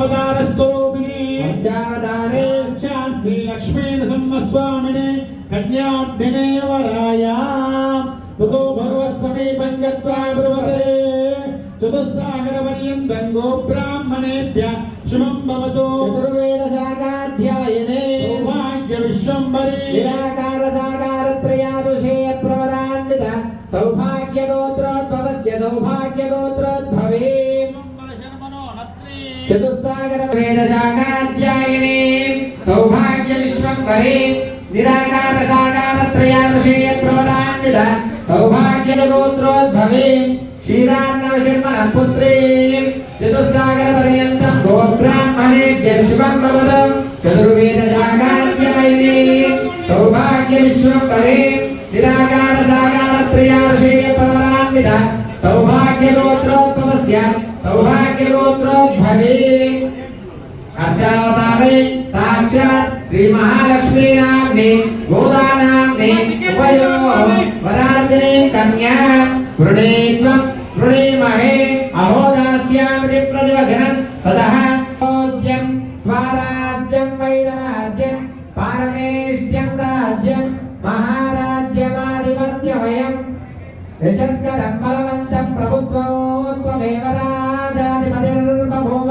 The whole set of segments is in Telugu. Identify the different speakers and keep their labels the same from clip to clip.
Speaker 1: अवतार स्वरूपिणी पंचावतारे श्री लक्ष्मी
Speaker 2: नृसिंहस्वामिने कन्याद्यमे
Speaker 1: वराया ततो
Speaker 2: भगवत्समीपं गत्वा ब्रुवते चतुस्सागरपर्यन्तं गोब्राह्मणेभ्यः शुभं भवतु। चतुर्वेदशाखाध्यायने। చతుస్సాగర వేద శాఖాధ్యాయనే సౌభాగ్య విశ్వంబరే నిరాకార సాకార త్రయాదుషేయ ప్రవరాన్విత సౌభాగ్య గోత్రోద్భవే శ్రీరాన్నవ శర్మ పుత్రే చతుస్సాగర పర్యంతం గోబ్రాహ్మణేభ్య శుభం భవత చతుర్వేద శాఖాధ్యాయనే సౌభాగ్య విశ్వంబరే నిరాకార సాకార త్రయారుషేయ పరమరాన్విత सौभाग्यगोत्रोद्भवस्य सौभाग्यगोत्रोद्भवे। अर्चावतारे साक्षात् श्रीमहालक्ष्मीनाम्ने, गोदानाम्ने, उभयोः वरार्जने कन्या। वृणे त्वं वृणीमहे अहोदास्यामिति प्रतिवचनं ततः स्वारा యశస్కరం బలవంతం ప్రభుత్వోత్వమేవ రాజాధిపతిర్బభూవ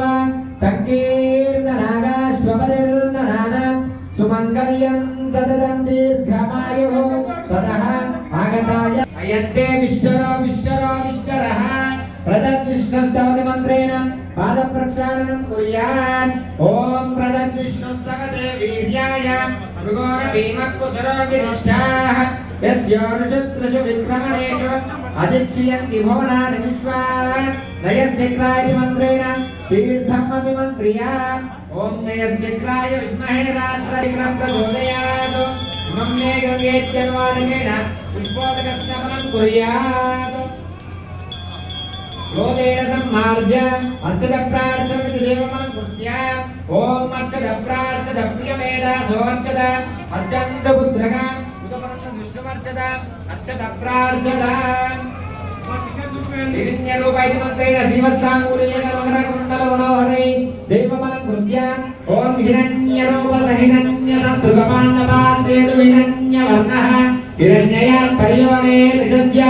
Speaker 2: నాన సుమంగళ్యం దదదం దీర్ఘమాయు తతః ఆగతాయ అయంతే విష్ణురో విష్ణురో విష్ణురः ప్రదద్విష్ణుస్తవతి మంత్రేణ పాద ప్రక్షాళనం కుర్యాన్ ఓం ప్రదద్విష్ణుస్తవతే వీర్యాయ మృగోర భీమః కుశలో గిరిష్టాః యస్యోనుషత్రుషు విక్రమణేషు అదిచ్ఛియంతి భువనాని విశ్వా నయశ్చక్రాయ మంత్రేణ తీర్థమపి మంత్రియా ఓం నయశ్చక్రాయ విద్మహే రాష్ట్రవిక్రమ ప్రచోదయాత్ మమ్మే గంగేత్యన్వాదనేన పుష్పోదకస్నమనం కుర్యాత్ లోదేన సమ్మార్జ అర్చన ప్రార్థమితి దేవమనం కృత్య ఓం అర్చన ವಿಷ್ಣುಮರ್ಚದ ಅರ್ಚದ ಪ್ರಾರ್ಚದ ಹಿರಣ್ಯ ರೂಪಾಯಿ ಮಂತ್ರೈನ ಶ್ರೀಮತ್ಸಾಂಗುಲೀಯ ಮಕರ ಕುಂಡಲ ಮನೋಹರೈ ದೈವಮಲಂ ಕೃತ್ಯ ಓಂ ಹಿರಣ್ಯ ರೂಪ ಸಹಿರಣ್ಯ ಸಂತುಗಮಾನ್ನಪಾಸ್ವೇದು ಹಿರಣ್ಯ ವರ್ಣಃ ಹಿರಣ್ಯಯ ಪರಿಯೋನೇ ತ್ರಿಸದ್ಯ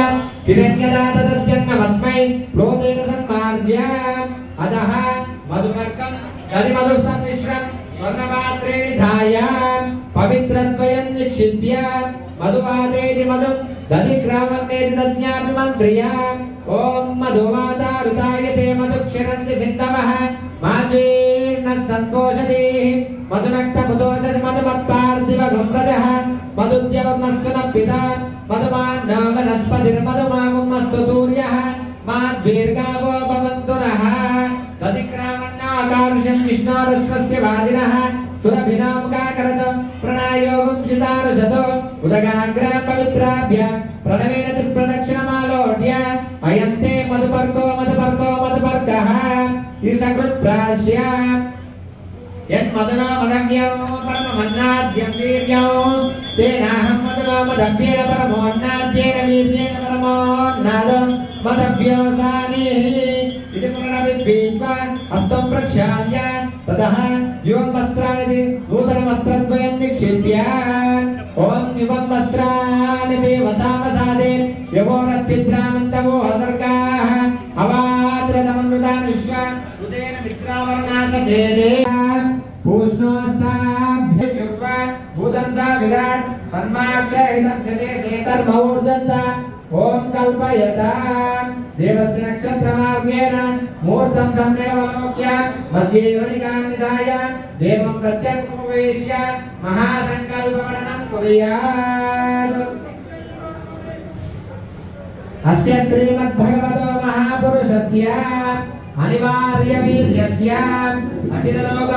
Speaker 2: ಹಿರಣ್ಯದಾತ ತದ್ಯನ್ನಮಸ್ಮೈ ಲೋಕೇನ ಸನ್ಮಾರ್ಜ್ಯ ಅದಃ ಮಧುಮರ್ಕಂ ಕದಿ ಮಧು ಸಮ್ಮಿಶ್ರಂ ಸ್ವರ್ಣಪಾತ್ರೇಣಿ ಧಾಯ ಪವಿತ್ರದ್ವಯಂ ನಿಕ್ಷಿಪ್ಯ మధుపాదేది మధు దది క్రామన్నేతి దజ్ఞాపి మంత్రియ ఓం మధుమాతారుతాయ తే మధుక్షరంతి సింధవః మాద్వీర్ణ సంతోషదే మధునక్త ముదోషది మధుమత్పార్థివ గంభజః మధుద్యౌర్నస్కన పితా మధుమాన్న వనస్పతిర్మధుమాగుమస్తు సూర్యः మాద్వీర్గావో భవంతు నః తదిక్రామణ్యాకారుష్యం విష్ణోరశ్వస్య సురభినాం కాకరత ప్రణాయోగం సితారుషతో ఉదగాగ్ర పవిత్రాభ్య ప్రణవేన త్రిప్రదక్షిణమాలోడ్య అయంతే మధుపర్కో మధుపర్కో మధుపర్కః ఇది సకృత్ప్రాశ్య యన్మదనా మదవ్యం పరమమన్నాద్యం వీర్యం తేనాహం మదనా మదవ్యేన పరమోన్నాద్యేన వీర్యేణ పరమోన్నాదం మదవ్యోసాని ఇది పునరవిద్వీత్వా హస్తం ప్రక్షాళ్య తతః యువం వస్త్రాన్ని నూతన వస్త్రద్వయం నిక్షిప్య ఓం యువం వస్త్రాన్ని వసామసాదే వ్యవోరచ్చిద్రామంతవో హసర్గాః అవాత్రతమన్వితాన్ విశ్వ ఉదేన మిత్రావర్ణాస చేదే పూష్ణోస్తాభ్యుర్వ భూతం సా విరాట్ తన్మాక్షయితం చతే సేతర్మౌర్జంత ఓం కల్పయత దేవస్య నక్షత్రమార్గేణ మూర్తం సందేవలోక్య మధ్యే వణికాం నిధాయ దేవం ప్రత్యక్ష మహాసంకల్పమణనం కుర్యాత్ అస్య శ్రీమద్భగవతో మహాపురుషస్య అనివార్య వీర్యస్య అఖిలలోక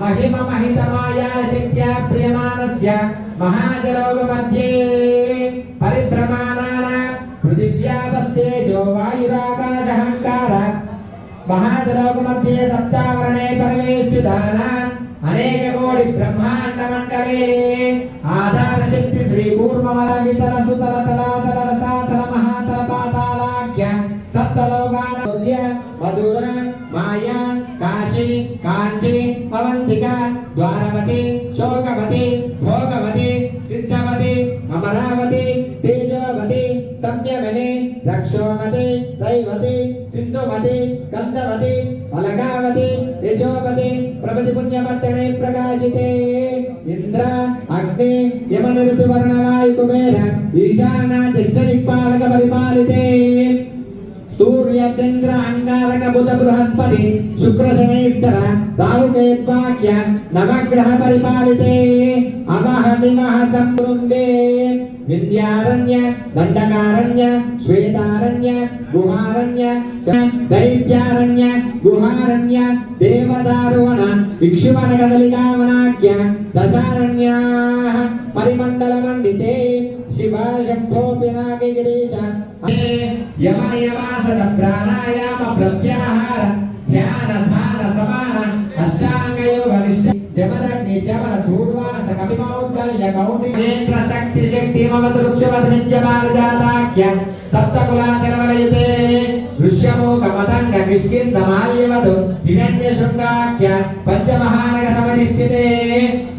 Speaker 2: మహిమ మహితమాయా శక్త్యా ప్రియమానస్య మహాజలోక మధ్యే పరిభ్రమాణాన పృథివ్యాపస్తేజో వాయురాకాశహంకార. మహాజలోక మధ్యే సప్తావరణే పరమేశ్వదాన అనేక కోడి బ్రహ్మాండ మండలే ఆధార శక్తి శ్రీ కూర్మమల వితల సుతల తలా దైవతి సింధుమతి గంధవతి మలకావతి యశోపతి ప్రపతి పుణ్యపట్టణే ప్రకాశితే ఇంద్ర అగ్ని యమన ఋతువర్ణవాయు కుబేర ఈశాన జ్యేష్ఠ దిక్పాలక పరిపాలితే సూర్య చంద్ర అంగారక బుధ బృహస్పతి శుక్ర శనైశ్చర రాహుకేద్వాక్య నవగ్రహ పరిపాలితే అమహ నిమహ సంతుండే విద్యారణ్య దండకారణ్య శ్వేతారణ్య గుహారణ్య దైత్యారణ్య గుహారణ్య దేవదారువణ విక్షువన కదలికామనాఖ్య దశారణ్యా పరిమండల మండితే శివ శంభో పినాకి గిరీశ యమ నియమాసన ప్రాణాయామ ప్రత్యాహార ధ్యాన ధాన సమాన అష్టాంగ యోగ నిష్ఠ జమదగ్ని చమన ధూర్వాస కవిమౌద్గల్య కౌండి నేత్ర శక్తి శక్తి మమత వృక్షవత నిత్యమాన జాతాఖ్య సప్తకులాచరవలయతే దృశ్యమోక మతంగ కిష్కింద మాల్యవదు హిరణ్య శృంగాఖ్య పంచమహానగ సమధిష్ఠితే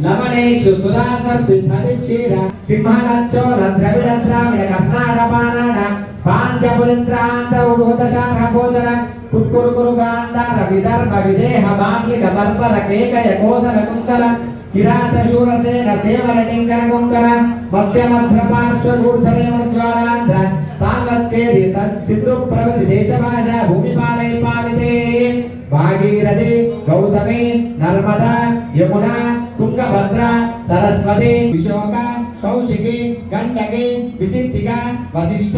Speaker 2: లవణేషు సురాసర్పి ధరిక్షీర సింహలచ్చోల ద్రవిడ ద్రావిడ కర్ణాడ పానాడ పాంచపులింద్రాంత ఉడోత శాఖ భోజన కుక్కురుకురు గాంధార విదర్భ విదేహ బాహ్యక బర్బర కేకయ కోసల కుంకల కిరాత శూరసేన సేవల టింకర కుంకర మత్స్య పార్శ్వ ఊర్ధరేమణ జ్వాలాంధ్ర సాంగచ్చేది సిద్ధు ప్రగతి దేశభాష భూమి పాలై పాలితే భాగీరథి గౌతమి నర్మద యమున తుంగభద్ర సరస్వతి విశోక కౌశికి గండకి విచిత్తిక వశిష్ట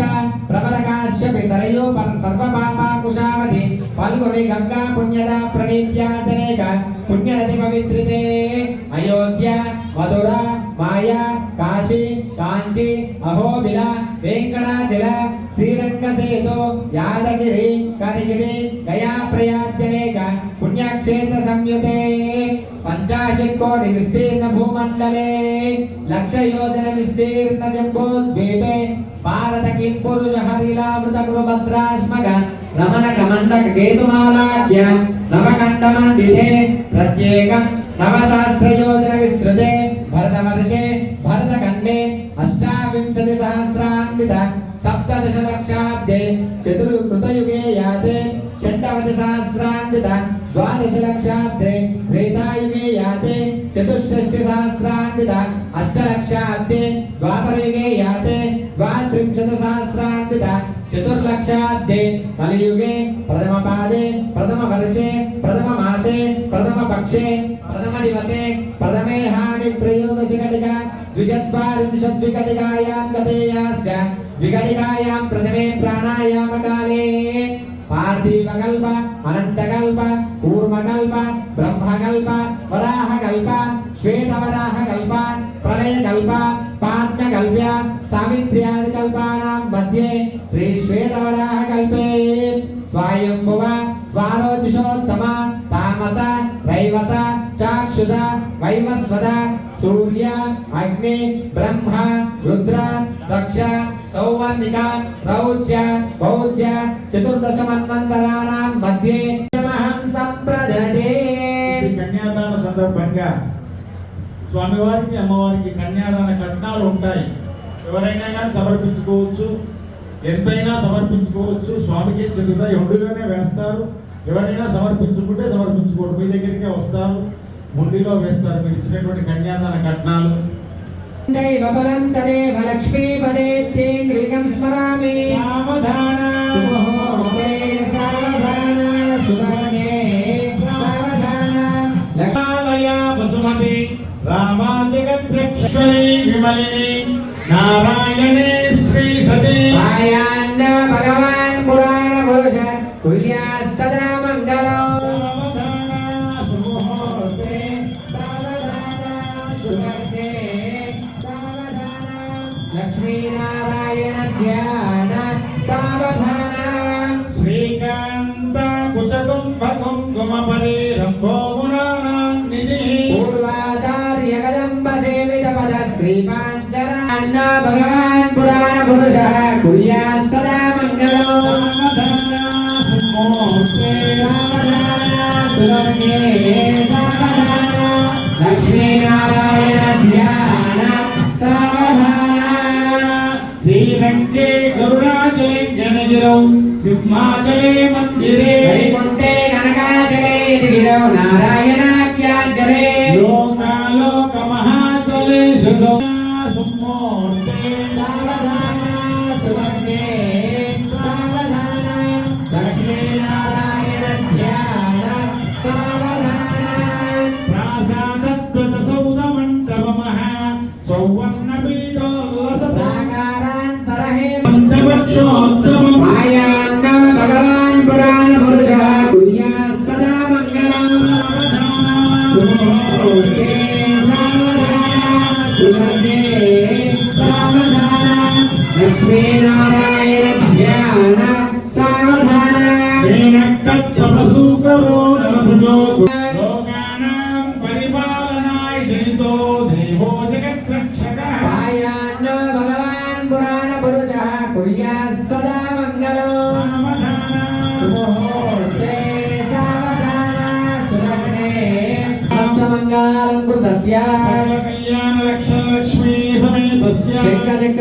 Speaker 2: ప్రబల కాశ్యపి సరయో సర్వపాపా కుశావతి పల్గుని గంగా పుణ్యద ప్రణీత్యాతనేక పుణ్యనది పవిత్రితే అయోధ్య మధుర మాయా కాశీ కాంచి అహోబిల వెంకటాచల శ్రీరంగ సేతు యాదగిరి కరిగిరి గయా ప్రయాత్యనేక పుణ్యక్షేత్ర సంయుతే పంచాశత్ కోటి విస్తీర్ణ భూమండలే లక్ష యోజన విస్తీర్ణ జంబోద్వీపే భారత కిం పురుష హరిలామృత గృభద్రాశ్మగ రమణ కమండక కేతుమాలాఖ్య నవకండ మండితే ప్రత్యేకం నవసహస్ర యోజన విస్తృతే భరతవర్షే భరతఖండే అష్టావింశతి సహస్రాన్విత सप्तदश लक्षाब्दे चतुर्कृतयुगे याते षड्नवतिसहस्रान्वित द्वादश लक्षाब्दे त्रेतायुगे याते चतुष्षष्टिसहस्रान्वित अष्टलक्षाब्दे द्वापरयुगे याते द्वात्रिंशतसहस्रान्वित चतुर्लक्षाब्दे कलियुगे प्रथमपादे प्रथमवर्षे प्रथममासे प्रथमपक्षे प्रथमदिवसे प्रथमे हानि त्रयोदशकटिका द्विचत्वारिंशद्विकटिकायां गतेयाश्च विकटिकायां प्रथमे प्राणायामकाले पार्थिवकल्प अनन्तकल्प कूर्मकल्प ब्रह्मकल्प वराहकल्प श्वेतवराहकल्प प्रलयकल्प पाद्मकल्प्य सावित्र्यादिकल्पानां मध्ये श्रीश्वेतवराहकल्पे स्वायम्भुव स्वारोचिषोत्तम तामस रैवस चाक्षुष वैवस्वत సూర్య అగ్ని బ్రహ్మ రుద్ర దక్ష సౌవర్ణిక రౌచ్య బౌజ్య చతుర్దశ మన్వంతరాణం మధ్యే మహం సంప్రదతే.
Speaker 1: కన్యాదాన సందర్భంగా స్వామివారికి అమ్మవారికి కన్యాదాన కట్నాలు ఉంటాయి. ఎవరైనా కానీ సమర్పించుకోవచ్చు. ఎంతైనా సమర్పించుకోవచ్చు. స్వామికి చెందుతాయి హుండీలోనే వేస్తారు. ఎవరైనా సమర్పించుకుంటే సమర్పించుకోండి మీ దగ్గరికే వస్తారు. హుండీలో వేస్తారు. మీరు ఇచ్చినటువంటి కన్యాదాన కట్నాలు. రామా జగద్రక్షణి విమలిని నారాయణే సింహాచలే మందిరే
Speaker 2: వైకుంఠే కనకాచలే గిరౌ నారాయణాఖ్యాచలే
Speaker 1: లోకాలోక మహాచలే శుద్ధ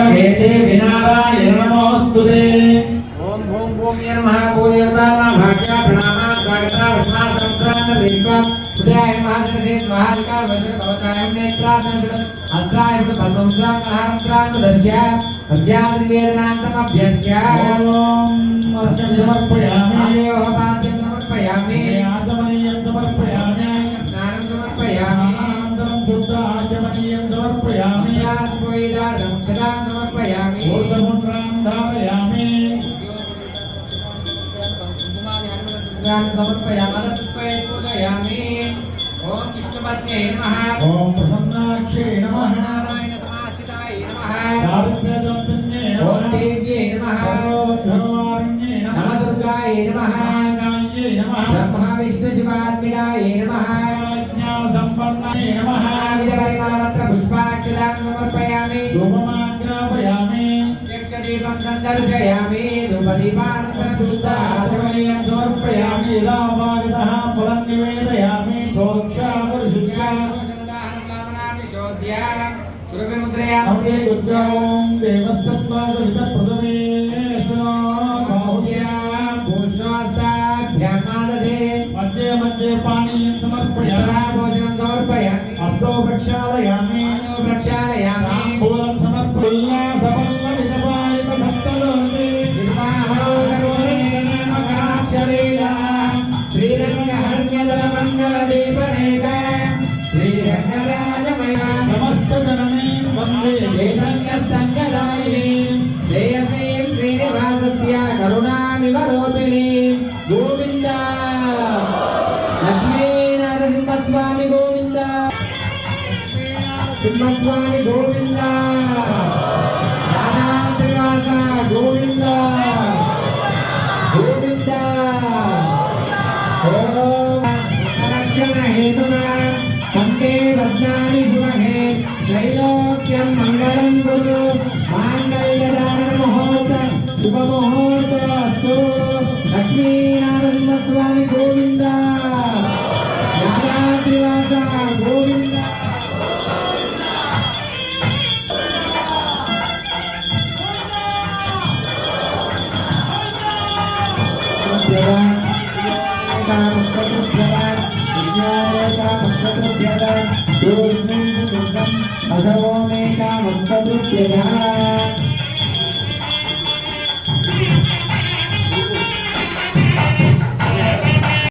Speaker 2: త్ర్యంబకే దేవి నారాయణ
Speaker 1: నమోస్తుతే
Speaker 2: ఓం ఓం ఓం నమః భూయతామ భాగ్య ప్రణామ స్వాగత వస్మా సంక్రాంత దీప ఉదయాయ మహాదశే మహాలిక వశక కవచాయం నేత్రాదశ అత్రాయ పద్మం స్వాగతాం దర్శ అభ్యాద్రివేదనాంతమభ్యర్చ్య
Speaker 1: ఓం అర్చన సమర్పయామి.
Speaker 2: ఆదేవ సమర్పయామి
Speaker 1: ఊర్ధముద్రాం ధారయామి.
Speaker 2: సమర్పయామి ఓం విష్ణుపత్యై నమః
Speaker 1: ఓం ప్రసన్నాక్షే నమః
Speaker 2: నారాయణ సమాశ్రితాయ నమః
Speaker 1: దారిద్ర్యదంతన్యే
Speaker 2: ఓం
Speaker 1: నమః
Speaker 2: దేవ్యై నమః
Speaker 1: సర్వోద్ధర్వారణ్యే
Speaker 2: నమ
Speaker 1: నమః
Speaker 2: దుర్గాయ నమః
Speaker 1: మహాకాళ్యే నమః
Speaker 2: బ్రహ్మ విష్ణు శివాత్మికాయ నమః
Speaker 1: జ్ఞాన సంపన్నాయ నమః
Speaker 2: వివిధ పరిమళపత్ర పుష్పాక్షరాం సమర్పయామి
Speaker 1: ధూమమాగ్రాపయామి
Speaker 2: యక్షదీపం సందర్శయామి ధూపదీపానంతరం శుద్ధ
Speaker 1: ఆచమనీయం సమర్పయామి యదా వాగతః ఫలం నివేదయామి.
Speaker 2: సురభిముద్రయామి.
Speaker 1: గుజ్జాం
Speaker 2: సింహస్వామి గోవింద రాధాప్రయాస గోవింద.